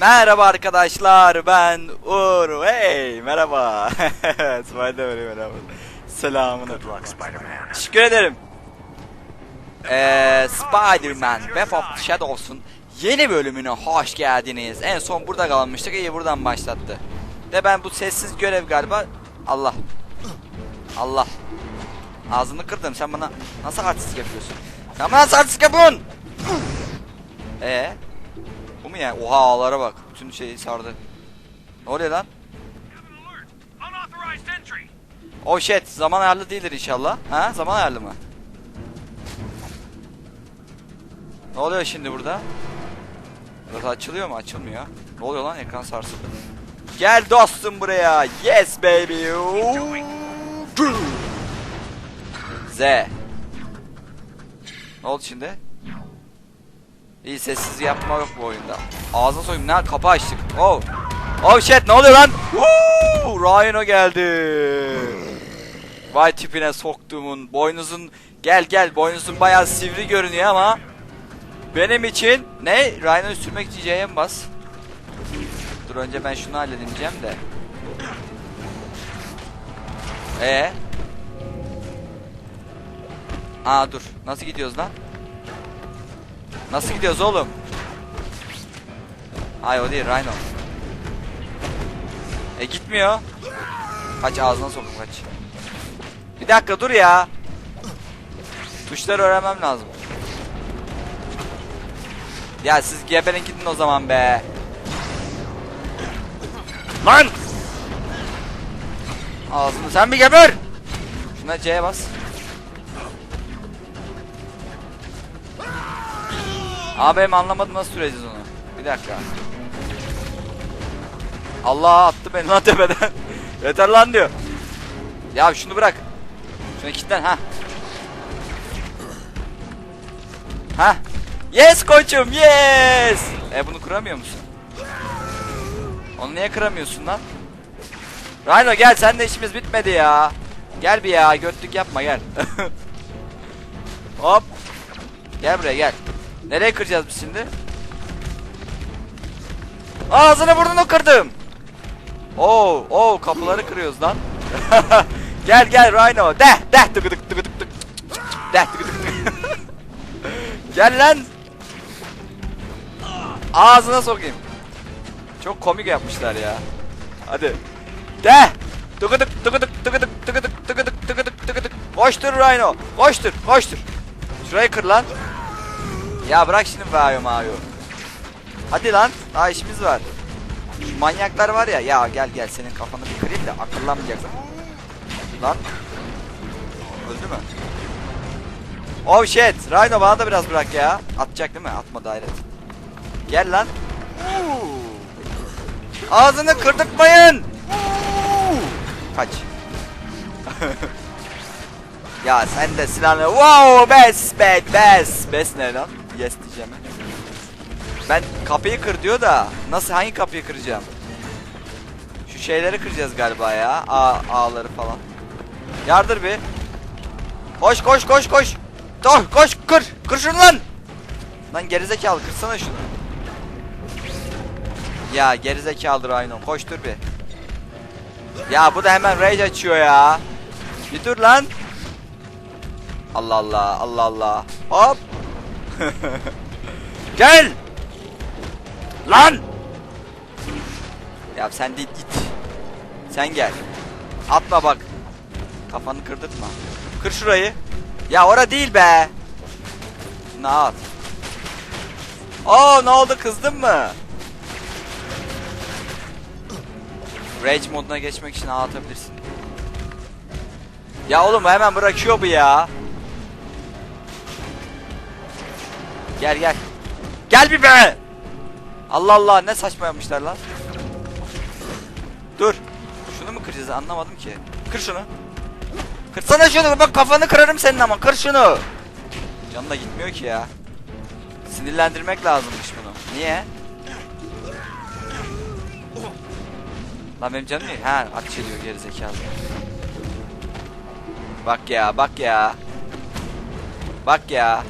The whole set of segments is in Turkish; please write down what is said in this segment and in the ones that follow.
Merhaba arkadaşlar ben Uğur. Hey merhaba. Spider-Man merhaba. Selamun Spider-Man. Teşekkür ederim. Ee, Spider-Man Web of Shadows'un yeni bölümüne hoş geldiniz. En son burada kalmıştık. iyi buradan başlattı. De ben bu sessiz görev galiba. Allah. Allah. Ağzını kırdım. Sen bana nasıl artistik yapıyorsun? Sen bana nasıl artistik yapıyorsun? Ee? Bu mu ya? Oha ağlara bak. Bütün şeyi sardı. Ne oluyor lan? Oh shit. Zaman ayarlı değildir inşallah. Ha? Zaman ayarlı mı? Ne oluyor şimdi burada? Burası açılıyor mu? Açılmıyor. Ne oluyor lan? Ekran sarsıldı. Gel dostum buraya. Yes baby. Z. Ne oldu şimdi? İyi sessiz yapma yok bu oyunda. Ağzına soyayım. Ne? Kapı açtık. Oh. Oh shit ne oluyor lan? Woo! Rhino geldi. Vay tipine soktuğumun boynuzun gel gel boynuzun bayağı sivri görünüyor ama benim için ne? Rhino'yu sürmek için C'ye bas? Dur önce ben şunu halledeyim diyeceğim de. Ee? Aa dur. Nasıl gidiyoruz lan? Nasıl gidiyoruz oğlum? Ay o değil Rhino. E gitmiyor. Kaç ağzına sokun kaç. Bir dakika dur ya. Tuşları öğrenmem lazım. Ya siz geberin gidin o zaman be. Lan! Ağzını sen bir geber! Şuna C'ye bas. Benim anlamadım nasıl süreceğiz onu. Bir dakika. Allah attı beni lan tepeden. Yeter lan diyor. Ya şunu bırak. Şunu kilitlen ha. Ha. Yes koçum yes. E bunu kıramıyor musun? Onu niye kıramıyorsun lan? Rhino gel sen de işimiz bitmedi ya. Gel bir ya götlük yapma gel. Hop. Gel buraya gel. Nereye kıracağız biz şimdi? Ağzını burnunu kırdım. Oo, oo kapıları kırıyoruz lan. gel gel Rhino. De, de tıkı tık tıkı tık tık. De tıkı tık. gel lan. Ağzına sokayım. Çok komik yapmışlar ya. Hadi. De. Tıkı tık tık tıkı tık tıkı tık tıkı tık tıkı tık tıkı tık. Koştur Rhino. Koştur, koştur. Şurayı kır lan. Ya bırak şimdi Vayo Mayo. Hadi lan. Daha işimiz var. Şu manyaklar var ya. Ya gel gel senin kafanı bir kırayım da akıllanmayacaksın. Lan. Öldü mü? Oh shit. Rhino bana da biraz bırak ya. Atacak değil mi? Atmadı hayret. Gel lan. Ağzını kırdırtmayın. Kaç. ya sen de silahını. Wow best bad best. Best ne lan? Yes diyeceğim. Ben kapıyı kır diyor da nasıl hangi kapıyı kıracağım? Şu şeyleri kıracağız galiba ya. A ağları falan. Yardır bir. Koş koş koş koş. Dur koş kır. Kır şunu lan. Lan gerizekalı kırsana şunu. Ya gerizekalıdır aynen. Koştur bir. Ya bu da hemen rage açıyor ya. Bir dur lan. Allah Allah Allah Allah. Hop. Gel. Lan. Ya sen değil git. Sen gel. Atma bak. Kafanı kırdırtma. Kır şurayı. Ya ora değil be. Ne at. Oo ne oldu kızdın mı? Rage moduna geçmek için ağ atabilirsin. Ya oğlum hemen bırakıyor bu ya. Gel gel. Gel bir be. Allah Allah ne saçma yapmışlar lan. Dur. Şunu mu kıracağız anlamadım ki. Kır şunu. Kırsana şunu bak kafanı kırarım senin ama kır şunu. Canına gitmiyor ki ya. Sinirlendirmek lazımmış bunu. Niye? Lan benim canım değil. Ha ateş ediyor gerizekalı. Bak ya bak ya. Bak ya.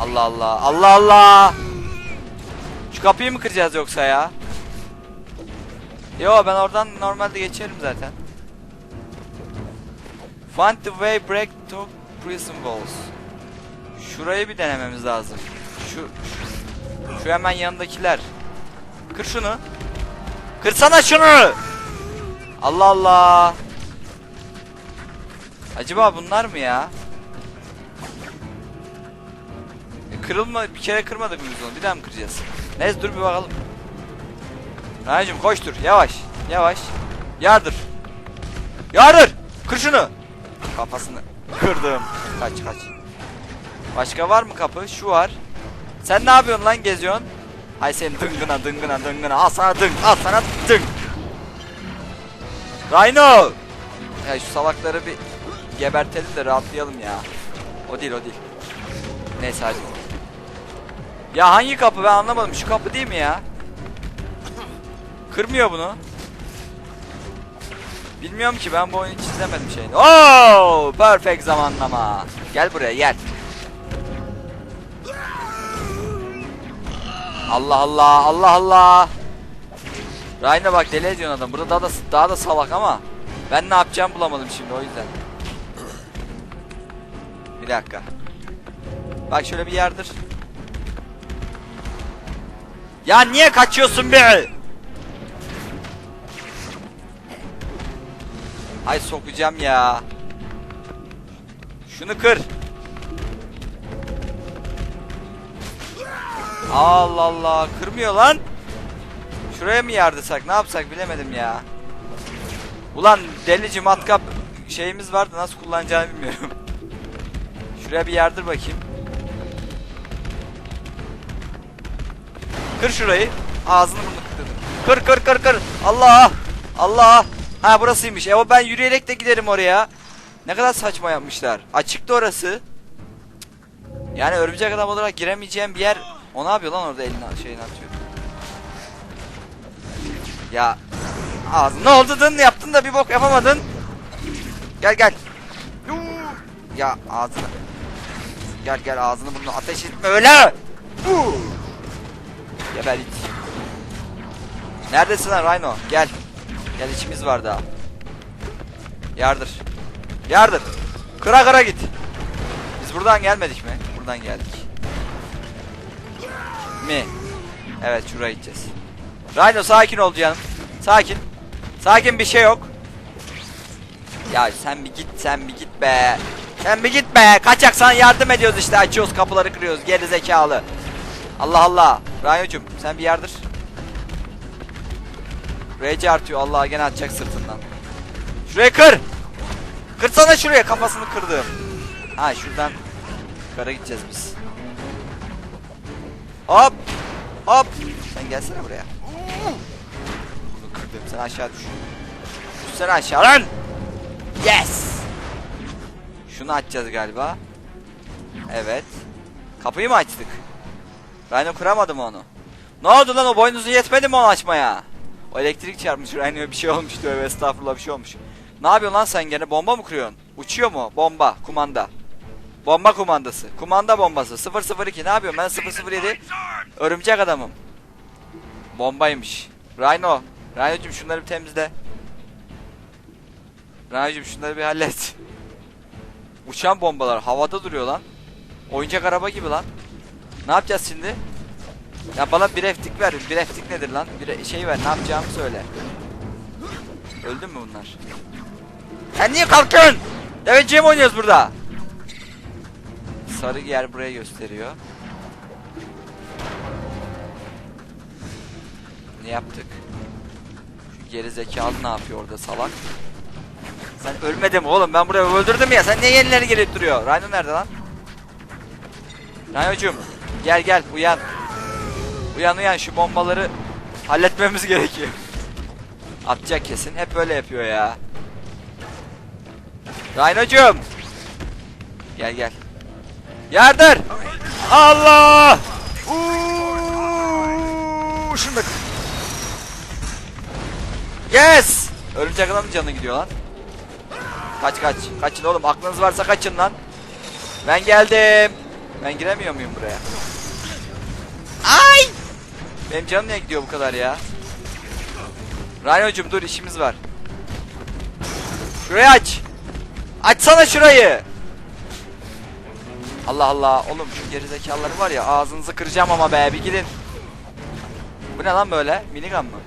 Allah Allah. Allah Allah. Şu kapıyı mı kıracağız yoksa ya? Yo ben oradan normalde geçerim zaten. Find the way back to prison walls. Şurayı bir denememiz lazım. Şu, şu hemen yanındakiler. Kır şunu. Kırsana şunu. Allah Allah. Acaba bunlar mı ya? Kırılma bir kere kırmadık mı biz onu? Bir daha mı kıracağız? Neyse dur bir bakalım. Raycım koştur. Yavaş. Yavaş. Yardır. Yardır. Kır şunu. Kafasını kırdım. Kaç kaç. Başka var mı kapı? Şu var. Sen ne yapıyorsun lan geziyorsun? Hay senin dıngına dıngına dıngına. Al sana dıng. Al sana dıng. Rhino. Ya şu salakları bir gebertelim de rahatlayalım ya. O değil o değil. Neyse hadi. Ya hangi kapı ben anlamadım. Şu kapı değil mi ya? Kırmıyor bunu. Bilmiyorum ki ben bu oyunu hiç izlemedim şeyini. Oo, perfect zamanlama. Gel buraya gel. Allah Allah Allah Allah. Ryan'a bak deli ediyorsun adam. Burada daha da daha da salak ama ben ne yapacağım bulamadım şimdi o yüzden. Bir dakika. Bak şöyle bir yardır. Ya niye kaçıyorsun be? Ay sokacağım ya. Şunu kır. Allah Allah kırmıyor lan. Şuraya mı yardırsak ne yapsak bilemedim ya. Ulan delici matkap şeyimiz vardı nasıl kullanacağını bilmiyorum. Şuraya bir yardır bakayım. Kır şurayı. Ağzını burnunu kırdım. Kır kır kır kır. Allah. Allah. Ha burasıymış. E ben yürüyerek de giderim oraya. Ne kadar saçma yapmışlar. Açıktı orası. Yani örümcek adam olarak giremeyeceğim bir yer. O ne yapıyor lan orada elini şeyini atıyor. Ya ağzın ne oldu dın yaptın da bir bok yapamadın. Gel gel. Yuu. Ya ağzını. Gel gel ağzını bunu ateş etme öyle. Yuu. Geber. Neredesin lan Rhino? Gel. Gel içimiz var daha. Yardır. Yardır. Kıra kıra git. Biz buradan gelmedik mi? Buradan geldik. Mi? Evet şuraya gideceğiz. Rhino sakin ol canım. Sakin. Sakin bir şey yok. Ya sen bir git sen bir git be. Sen bir git be. Kaçaksan yardım ediyoruz işte. Açıyoruz kapıları kırıyoruz. Geri zekalı. Allah Allah. Rhino'cum sen bir yardır. RC artıyor. Allah gene atacak sırtından. Şuraya kır. Kırsana şuraya kafasını kırdım. Ha şuradan yukarı gideceğiz biz. Hop. Hop. Sen gelsene buraya. Bunu kırdım. Sen aşağı düş. Düşsene aşağı lan. Yes. Şunu açacağız galiba. Evet. Kapıyı mı açtık? Rhino kıramadı mı onu? Ne oldu lan o boynuzu yetmedi mi onu açmaya? O elektrik çarpmış Rhino'ya bir şey olmuş ve estağfurullah bir şey olmuş. Ne yapıyorsun lan sen gene bomba mı kuruyorsun? Uçuyor mu? Bomba, kumanda. Bomba kumandası. Kumanda bombası. 002 ne yapıyorum ben 007 örümcek adamım. Bombaymış. Rhino. Rhino'cum şunları bir temizle. Rhino'cum şunları bir hallet. Uçan bombalar havada duruyor lan. Oyuncak araba gibi lan. Ne yapacağız şimdi? Ya bana bir eftik ver. Bir eftik nedir lan? Bir şey ver. Ne yapacağımı söyle. Öldün mü bunlar? Sen niye kalkıyorsun? Deveciye mi oynuyoruz burada? Sarı yer buraya gösteriyor. Ne yaptık? Şu geri zekalı ne yapıyor orada salak? Sen ölmedin mi oğlum? Ben buraya öldürdüm ya. Sen niye yenileri gelip duruyor? Rhino nerede lan? Rhino'cum gel gel uyan. Uyan uyan şu bombaları halletmemiz gerekiyor. Atacak kesin. Hep böyle yapıyor ya. Rhino'cum. Gel gel. Yardır. Allah. Uuu, şunu. Yes. Örümcek adamın canı gidiyor lan. Kaç kaç. Kaçın oğlum. Aklınız varsa kaçın lan. Ben geldim. Ben giremiyor muyum buraya? Benim canım niye gidiyor bu kadar ya? Rhino'cum dur işimiz var. Şurayı aç. Açsana şurayı. Allah Allah. Oğlum şu gerizekalıları var ya ağzınızı kıracağım ama be bir gidin. Bu ne lan böyle? Minigun mı?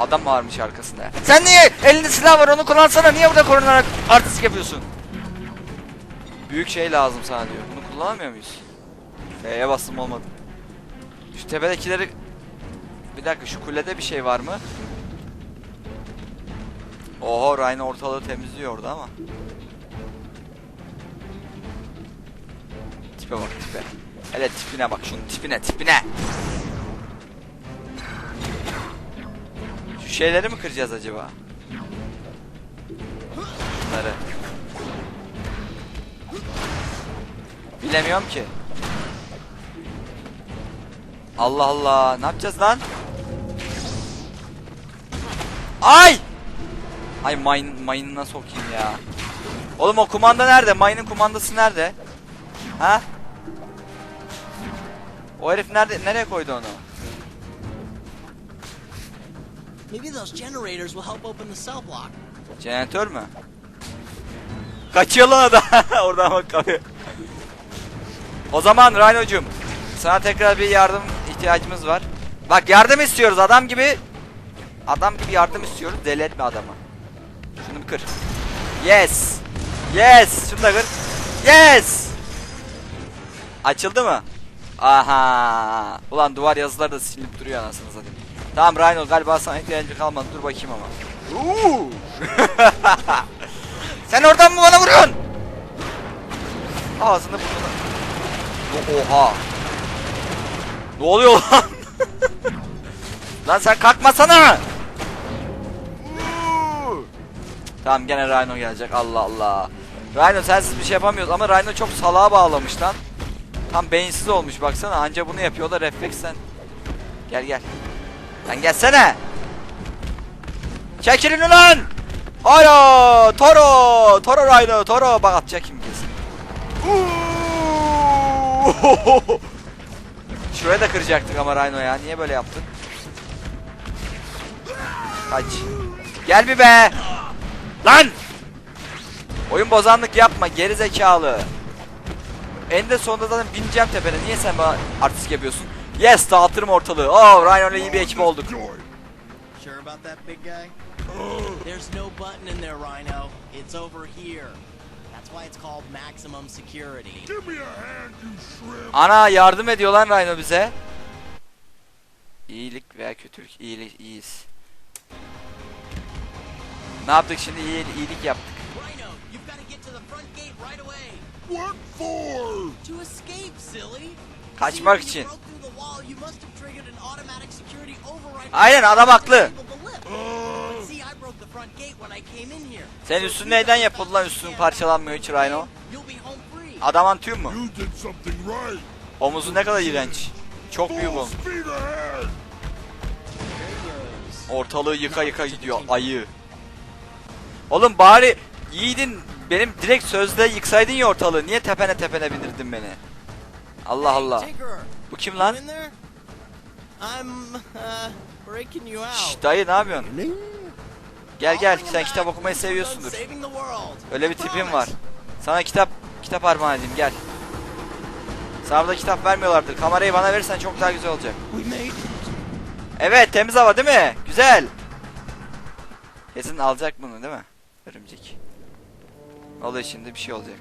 Adam varmış arkasında. Sen niye elinde silah var onu kullansana niye burada korunarak artistik yapıyorsun? Büyük şey lazım sana diyor. Bunu kullanamıyor muyuz? F'ye bastım olmadı. Şu tepedekileri... Bir dakika şu kulede bir şey var mı? Oho Rhino ortalığı temizliyor orada ama. Tipe bak tipe. Hele tipine bak şunun tipine tipine. Şu şeyleri mi kıracağız acaba? Bunları. Bilemiyorum ki. Allah Allah. Ne yapacağız lan? Ay! Ay mine, mine'ına sokayım ya. Oğlum o kumanda nerede? Mine'ın kumandası nerede? Ha? O herif nerede? Nereye koydu onu? Maybe those generators will help open the cell block. Jeneratör mü? Kaçıyor lan adam. Oradan bak kalıyor. O zaman Rhino'cum sana tekrar bir yardım ihtiyacımız var. Bak yardım istiyoruz adam gibi. Adam gibi yardım istiyoruz. Deli etme adamı. Şunu bir kır. Yes. Yes. Şunu da kır. Yes. Açıldı mı? Aha. Ulan duvar yazıları da silinip duruyor anasını satayım. Tamam Rhino galiba sana ihtiyacı kalmadı. Dur bakayım ama. Sen oradan mı bana vuruyorsun? Ağzını burnunu. Oha. Ne oluyor lan? lan sen kalkmasana. tamam gene Rhino gelecek. Allah Allah. Rhino sensiz bir şey yapamıyoruz ama Rhino çok salağa bağlamış lan. Tam beyinsiz olmuş baksana. Anca bunu yapıyor da refleksen. Gel gel. Lan gelsene. Çekilin ulan. Alo Toro Toro Rhino Toro bak atacak kim kesin. Şuraya da kıracaktık ama Rhino ya niye böyle yaptın? Kaç. Gel bir be. Lan. Oyun bozanlık yapma geri zekalı. Eninde sonunda zaten bineceğim tepene. Niye sen bana artistik yapıyorsun? Yes dağıtırım ortalığı. Oh Rhino ile iyi bir ekip olduk. There's no button in there, Rhino. It's over here. Ana yardım ediyor lan Rhino bize. İyilik veya kötülük iyilik iyiyiz. Ne yaptık şimdi? İyi, iyilik yaptık. Kaçmak için. when you broke So üstün neyden yapıldı lan üstün parçalanmıyor hiç Rhino? You'll be home free. Adamantium mu? You did something right. Omuzu ne kadar iğrenç. Çok büyük ahead. Ortalığı yıka yıka gidiyor ayı. Oğlum bari yiğidin benim direkt sözde yıksaydın ya ortalığı. Niye tepene tepene bindirdin beni? Allah Allah. Bu kim you lan? uh. Şşş dayı ne yapıyorsun? Gel gel sen kitap okumayı seviyorsundur. Öyle bir tipim var. Sana kitap kitap armağan edeyim gel. Sana burada kitap vermiyorlardır. Kamerayı bana verirsen çok daha güzel olacak. Evet temiz hava değil mi? Güzel. Kesin alacak bunu değil mi? Örümcek. Oluyor şimdi bir şey olacak.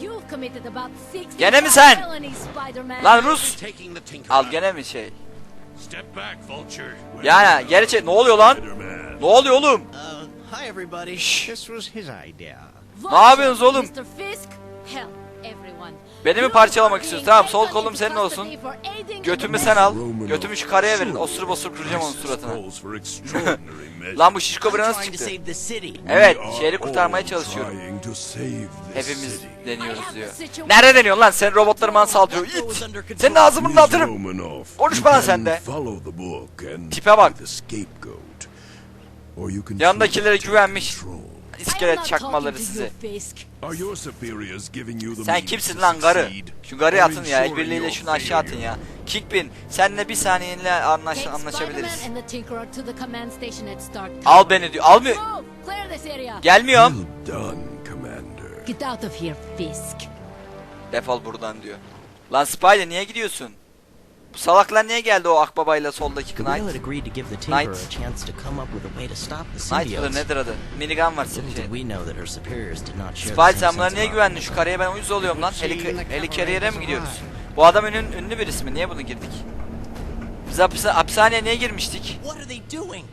You've committed about 60 Gene mi sen? Lan Rus! Al gene mi şey? Step back, Vulture. Ya geri çek. Ne oluyor lan? Ne oluyor oğlum? Uh, hi everybody. This was his idea. Ne yapıyorsunuz oğlum? Mr. Fisk, help everyone. Beni mi parçalamak istiyorsun? Tamam sol kolum senin olsun. Götümü sen al. Götümü şu karaya verin. Osurup osurup kıracağım onun suratına. Lan bu şişko buraya nasıl çıktı? Evet şehri kurtarmaya çalışıyorum. Hepimiz deniyoruz diyor. Nerede deniyorsun lan? Sen robotlarım bana saldırıyor. İt! Senin Ms. atırım. Romanov, Konuş you bana can sen de. Tipe bak. Yanındakilere güvenmiş. İskelet çakmaları sizi. Sen kimsin lan garı? Şu garıyı Or atın ya. El birliğiyle şunu aşağı atın ya. Kickpin. Seninle bir saniyeyle anlaş anlaşabiliriz. Al beni diyor. Almıyor. Gelmiyorum. Well done, Commander. Get out of here, Fisk. Defol buradan diyor. Lan Spider niye gidiyorsun? Bu salaklar niye geldi o akbabayla soldaki Knight? agreed to give the Tinkerer Knight. a chance to come up with a way to stop the Knight mıdır nedir adı? Minigun var şey. same sen bunlara niye güvendin? Şu karaya ben uyuz oluyorum lan. Heli, heli carrier'e mi gidiyoruz? Bu adam ünlü, ünlü birisi mi? Niye bunu girdik? Biz hapis hapishaneye niye girmiştik?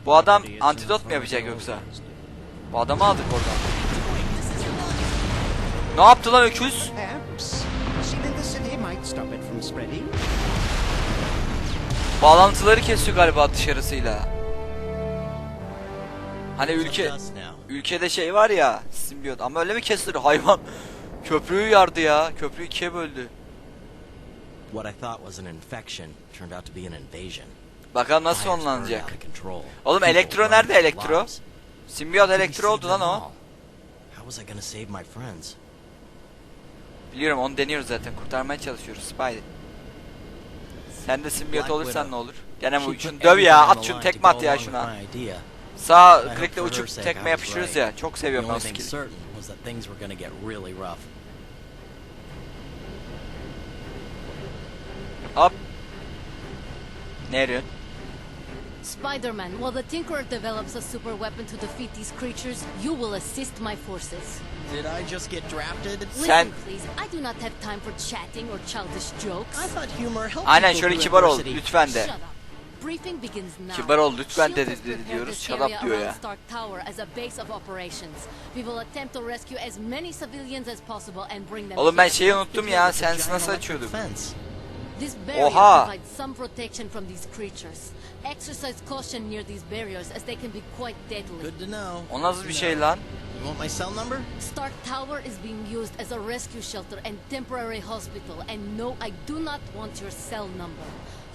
Bu adam antidot mu yapacak yoksa? Bu adamı aldık oradan. Ne yaptı lan öküz? Bağlantıları kesiyor galiba dışarısıyla. Hani ülke ülkede şey var ya simbiyot ama öyle mi kesilir hayvan? Köprüyü yardı ya. Köprüyü ikiye böldü. What I thought was an infection turned out to be an invasion. Bakalım nasıl sonlanacak. Oğlum, Elektro nerede, Elektro? Simbiyot elektro oldu lan o. all? How was I gonna save my friends? Biliyorum onu deniyoruz zaten. Kurtarmaya çalışıyoruz Spidey. Sen de simbiyot Black olursan ne olur? Gene bu şunu döv ya. At şunu tekme at ya şuna. Sağ klikle uçup tekme right. ya. Çok seviyorum o skill'i. Hop. Ne arıyorsun? Spider-Man, while the Tinkerer develops a super weapon to defeat these creatures, you will assist my forces. Did I just get drafted? Listen, Sen- please. I do not have time for chatting or childish jokes. I thought humor helped Aynen şöyle kibar ol lütfen de. Briefing begins now. Kibar ol, lütfen dedi prepared diyoruz. Shut up diyor ya. Stark Tower as a base of operations. We will attempt to rescue as many civilians as possible and bring them Oğlum ben şeyi unuttum ya. Sensi nasıl açıyorduk? Fence. This barrier Oha! provides some protection from these creatures. Exercise caution near these barriers as they can be quite deadly. Good to know. O nasıl bir şey lan? You want my cell number? Stark Tower is being used as a rescue shelter and temporary hospital, and no, I do not want your cell number.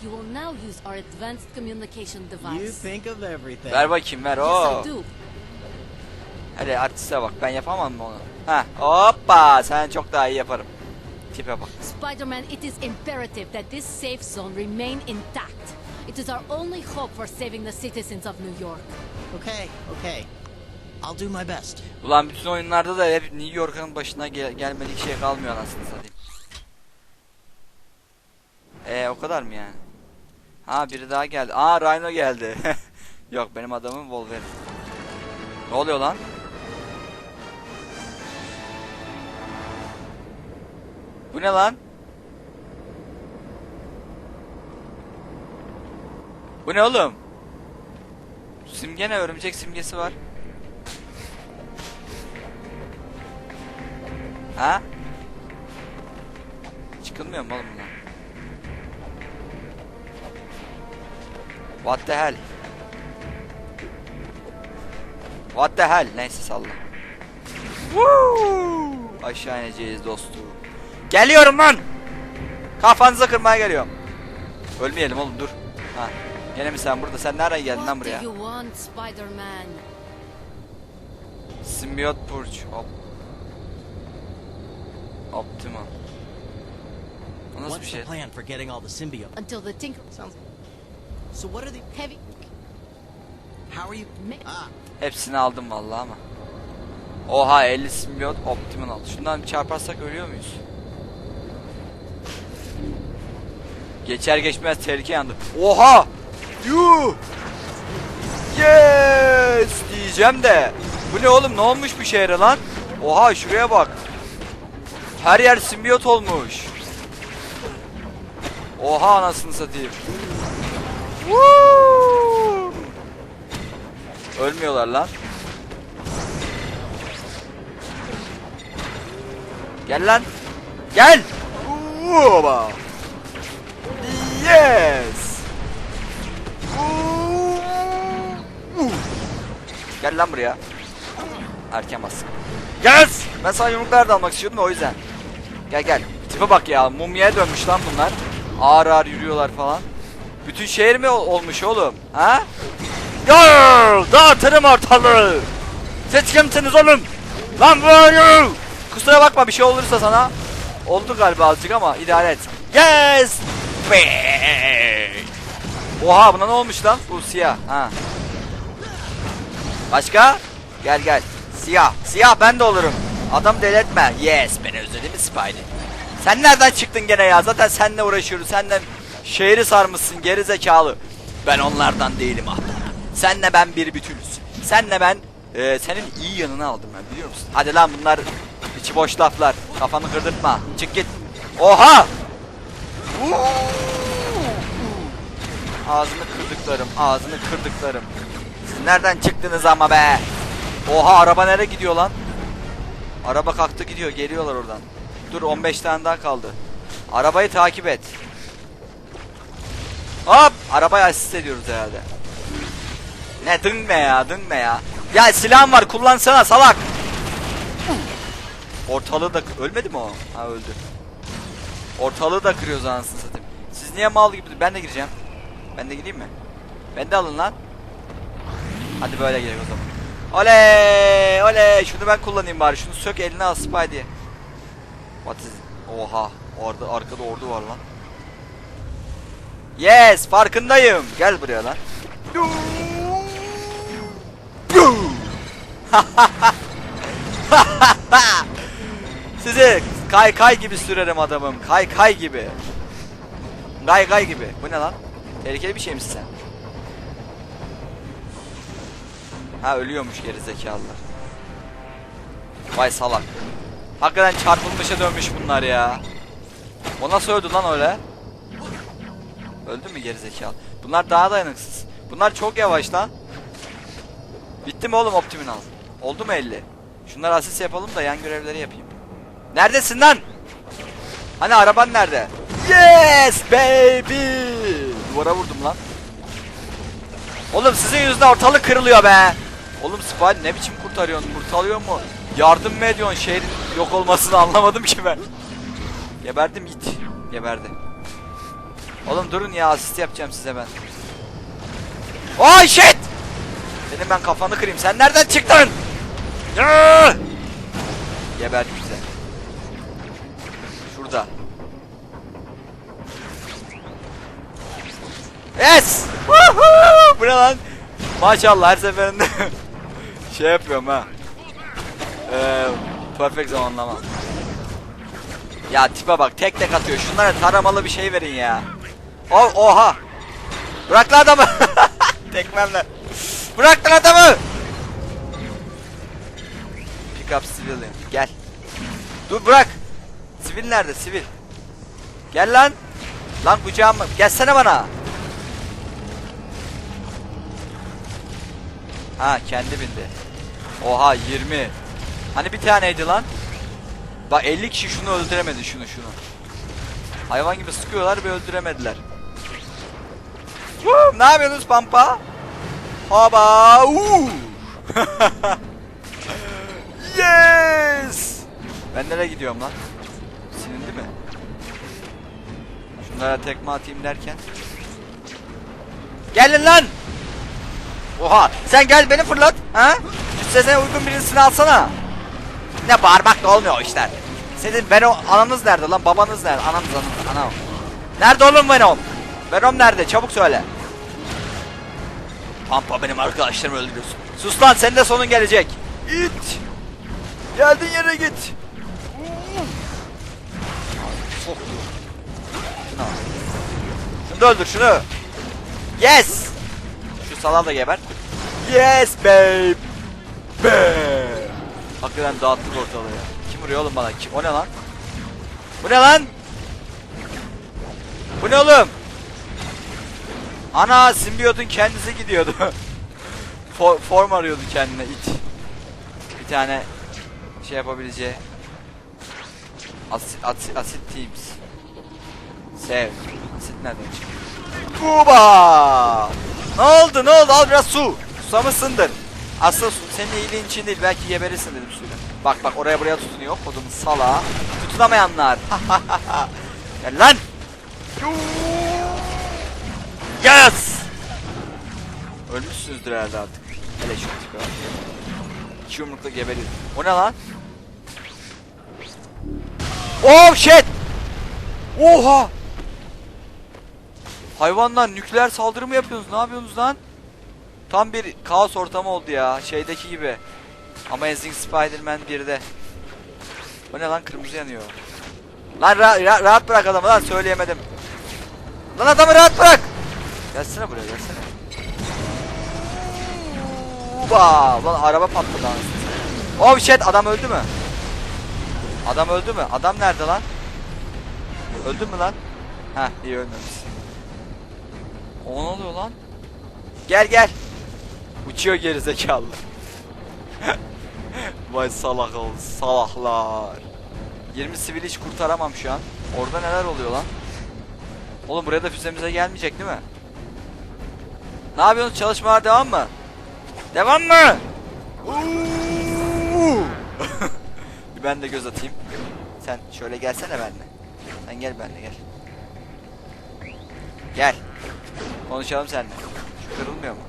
You will now use our advanced communication device. You think of everything. Ver bakayım ver. Yes, Oo. I do. Hadi artiste bak. Ben yapamam mı onu? Ha. Hoppa. Sen çok daha iyi yaparım. Tipe bak. Spider-Man, it is imperative that this safe zone remain intact. It is our only hope for saving the citizens of New York. Okay, okay. I'll do my best. Ulan bütün oyunlarda da hep New York'un başına gel gelmedik şey kalmıyor anasını satayım. Ee o kadar mı yani? Ha biri daha geldi. Aa Rhino geldi. Yok benim adamım Wolverine. Ne oluyor lan? Bu ne lan? Bu ne oğlum? Simge ne? Örümcek simgesi var. Ha? Çıkılmıyor mu oğlum bundan? What the hell? What the hell? Neyse salla. Woo! Aşağı ineceğiz dostum. Geliyorum lan! Kafanızı kırmaya geliyorum. Ölmeyelim oğlum dur. Ha. Gene mi sen burada? Sen nereden geldin lan buraya? Simbiyot burç. Hop. Optimum. O nasıl bir şey? plan for getting all the symbiote? Until the Tinker... Sounds. So what are the? Heavy... How are you? Ah, Hepsini aldım vallahi ama. Oha 50 simbiyot optimum aldı. Şundan bir çarparsak ölüyor muyuz? Geçer geçmez tehlike yandı. Oha! Yuh! Yes! Diyeceğim de. Bu ne oğlum? Ne olmuş bu şehre lan? Oha şuraya bak. Her yer simbiyot olmuş. Oha anasını satayım. Woo! Ölmüyorlar lan. Gel lan. Gel. Oba. Yes. Gel lan buraya. Erken bas. Gel. Ben sana yumruklar da almak istiyordum o yüzden. Gel gel. Tipe bak ya. Mumyaya dönmüş lan bunlar. Ağır ağır yürüyorlar falan. Bütün şehir mi ol- olmuş oğlum? Ha? Gör! Dağıtırım ortalığı! Siz kimsiniz oğlum? Lan böyle! Kusura bakma bir şey olursa sana. Oldu galiba azıcık ama idare et. Yes! Be! Oha buna ne olmuş lan? Bu siyah. Ha. Başka? Gel gel. Siyah. Siyah ben de olurum. Adam deletme. Yes beni özledin mi Spidey? Sen nereden çıktın gene ya? Zaten seninle uğraşıyoruz. Senden şehri sarmışsın geri zekalı. Ben onlardan değilim ah. Senle ben bir bütünüz. Senle ben e, senin iyi yanını aldım ben biliyor musun? Hadi lan bunlar içi boş laflar. Kafanı kırdırtma. Çık git. Oha! Ağzını kırdıklarım, ağzını kırdıklarım. Siz nereden çıktınız ama be? Oha araba nereye gidiyor lan? Araba kalktı gidiyor, geliyorlar oradan. Dur 15 tane daha kaldı. Arabayı takip et. Hop! Arabayı asist ediyoruz herhalde. Ne dınme ya, dınme ya. Ya silahım var, kullansana salak. Ortalığı da... Ölmedi mi o? Ha öldü. Ortalığı da kırıyoruz anasını satayım. Siz niye mal gibi... Ben de gireceğim. Ben de gideyim mi? Ben de alın lan. Hadi böyle gidelim o zaman. Oley! Oley! Şunu ben kullanayım bari. Şunu sök eline al Spidey. What is... Oha. Orada arkada ordu var lan. Yes! Farkındayım. Gel buraya lan. Sizi kay kay gibi sürerim adamım. Kay kay gibi. Kay kay gibi. Bu ne lan? Tehlikeli bir şey misin sen? Ha ölüyormuş geri zekalılar. Vay salak. Hakikaten çarpılmışa dönmüş bunlar ya. O nasıl öldü lan öyle? Öldü mü geri zekalı? Bunlar daha dayanıksız. Bunlar çok yavaş lan. Bitti mi oğlum Optiminal? Oldu mu 50? Şunları asist yapalım da yan görevleri yapayım. Neredesin lan? Hani araban nerede? Yes baby! Duvara vurdum lan. Oğlum sizin yüzünden ortalık kırılıyor be. Oğlum Spy ne biçim kurtarıyorsun? Kurtarıyor mu? Yardım mı ediyorsun? Şehrin yok olmasını anlamadım ki ben. Geberdim it. Geberdi. Oğlum durun ya asist yapacağım size ben. Oh shit! Senin ben kafanı kırayım. Sen nereden çıktın? Yıı! Geberdi bize. Şurada. Yes! Bu ne lan? Maşallah her seferinde şey yapıyorum ha. Ee, perfect zamanlama. Ya tipe bak tek tek atıyor. Şunlara taramalı bir şey verin ya. Oh, oha. Bırak lan adamı. Tekmemle. Bırak lan adamı. Pick up civilian. Gel. Dur bırak. Sivil nerede? Sivil. Gel lan. Lan kucağıma. Gelsene bana. Ha kendi bindi. Oha 20. Hani bir taneydi lan? Bak 50 kişi şunu öldüremedi şunu şunu. Hayvan gibi sıkıyorlar ve öldüremediler. Woo, ne yapıyorsunuz pampa? Haba! yes! Ben nereye gidiyorum lan? Silindi mi? Şunlara tekme atayım derken. Gelin lan! Oha! Sen gel beni fırlat! Ha? Şu sesine uygun birisini alsana! Ne bağırmak da olmuyor işler. Senin Venom ananız nerede lan? Babanız nerede? Ananız ananız anam. Nerede oğlum Venom? Venom nerede? Çabuk söyle. Pampa benim arkadaşlarımı öldürüyorsun. Sus lan senin de sonun gelecek. İt. Geldiğin yere git. Şunu öldür şunu. Yes. Şu salal da geber. Yes babe. Be. Hakikaten dağıttık ortalığı. Kim vuruyor oğlum bana? Kim? O ne lan? Bu ne lan? Bu ne oğlum? Ana simbiyotun kendisi gidiyordu. For, form arıyordu kendine it. Bir tane şey yapabileceği. Asit, asit, asit teams. Sev. Asit nereden çıktı? Kuba! Ne oldu ne oldu al biraz su. Susamışsındır. Aslında su, senin iyiliğin için değil belki geberirsin dedim suyla. Bak bak oraya buraya tutunuyor kodumun sala. Tutunamayanlar. Gel lan. Yes! Ölmüşsünüzdür herhalde artık. Hele şu bak. İki yumrukla geberiyor. O ne lan? Oh shit! Oha! Hayvanlar nükleer saldırı mı yapıyorsunuz? Ne yapıyorsunuz lan? Tam bir kaos ortamı oldu ya. Şeydeki gibi. Amazing Spider-Man 1'de. O ne lan kırmızı yanıyor. Lan ra- ra- rahat bırak adamı lan söyleyemedim. Lan adamı rahat bırak. Gelsene buraya gelsene. Uba! Lan araba patladı lan. Oh shit adam öldü mü? Adam öldü mü? Adam nerede lan? Öldü mü lan? Heh iyi ölmemiş. O ne oluyor lan? Gel gel. Uçuyor geri zekalı. Vay salak ol salaklar. 20 sivil hiç kurtaramam şu an. Orada neler oluyor lan? Oğlum buraya da füzemize gelmeyecek değil mi? Ne yapıyorsunuz? Çalışmalar devam mı? Devam mı? Ben de göz atayım. Sen şöyle gelsene benimle. Sen gel benimle gel. Gel. Konuşalım seninle. Şu kırılmıyor mu?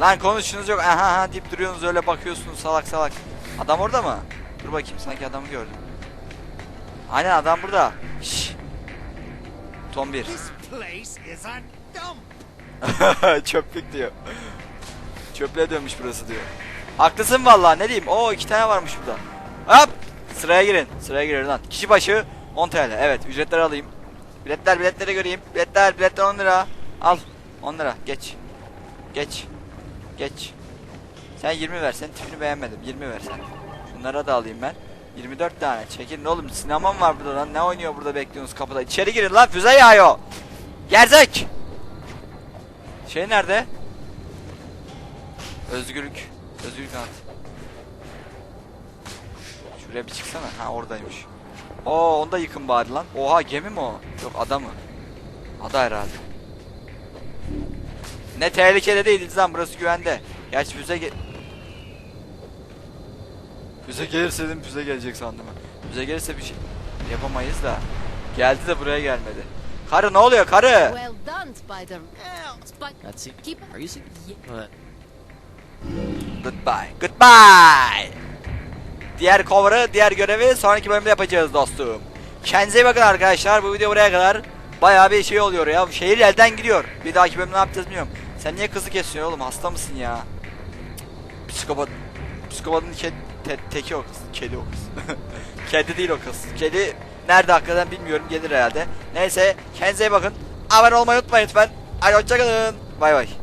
Lan konuşunuz yok. Aha aha deyip duruyorsunuz öyle bakıyorsunuz salak salak. Adam orada mı? Dur bakayım sanki adamı gördüm. Aynen adam burada. Şşş. Tom 1. This place is a dump. Çöplük diyor. Çöplüğe dönmüş burası diyor. Haklısın vallahi ne diyeyim. Oo iki tane varmış burada. Hop. Sıraya girin. Sıraya girin lan. Kişi başı 10 TL. Evet ücretleri alayım. Biletler biletleri göreyim. Biletler biletler 10 lira. Al. 10 lira. Geç. Geç. Geç. Sen 20 ver. Senin tipini beğenmedim. 20 ver sen. Şunlara da alayım ben. 24 tane. Çekilin oğlum. Sinemam var burada lan. Ne oynuyor burada bekliyorsunuz kapıda. İçeri girin lan. Füze yağıyor. Gerzek. Şey nerede? Özgürlük. Özgürlük kanat. Şuraya bir çıksana. Ha oradaymış. Oo onu da yıkın bari lan. Oha gemi mi o? Yok ada mı? Ada herhalde. Ne tehlikede değiliz lan burası güvende. Gerçi füze ge... Füze gelirse dedim füze gelecek sandım. Füze gelirse bir şey yapamayız da. Geldi de buraya gelmedi. Karı ne oluyor karı? Well done, Spider. Spi- That's it. Keep. Are you? Goodbye. Goodbye. Diğer cover'ı, diğer görevi sonraki bölümde yapacağız dostum. Kendinize bakın arkadaşlar. Bu video buraya kadar bayağı bir şey oluyor ya. Şehir elden gidiyor. Bir dahaki bölüm ne yapacağız bilmiyorum. Sen niye kızı kesiyorsun oğlum? Hasta mısın ya? Psikopat. Psikopatın ke te teki o kız. Kedi o kız. Kedi değil o kız. Kedi nerede hakikaten bilmiyorum. Gelir herhalde. Neyse kendinize bakın. Abone olmayı unutmayın lütfen. Hadi hoşçakalın. Bay bay.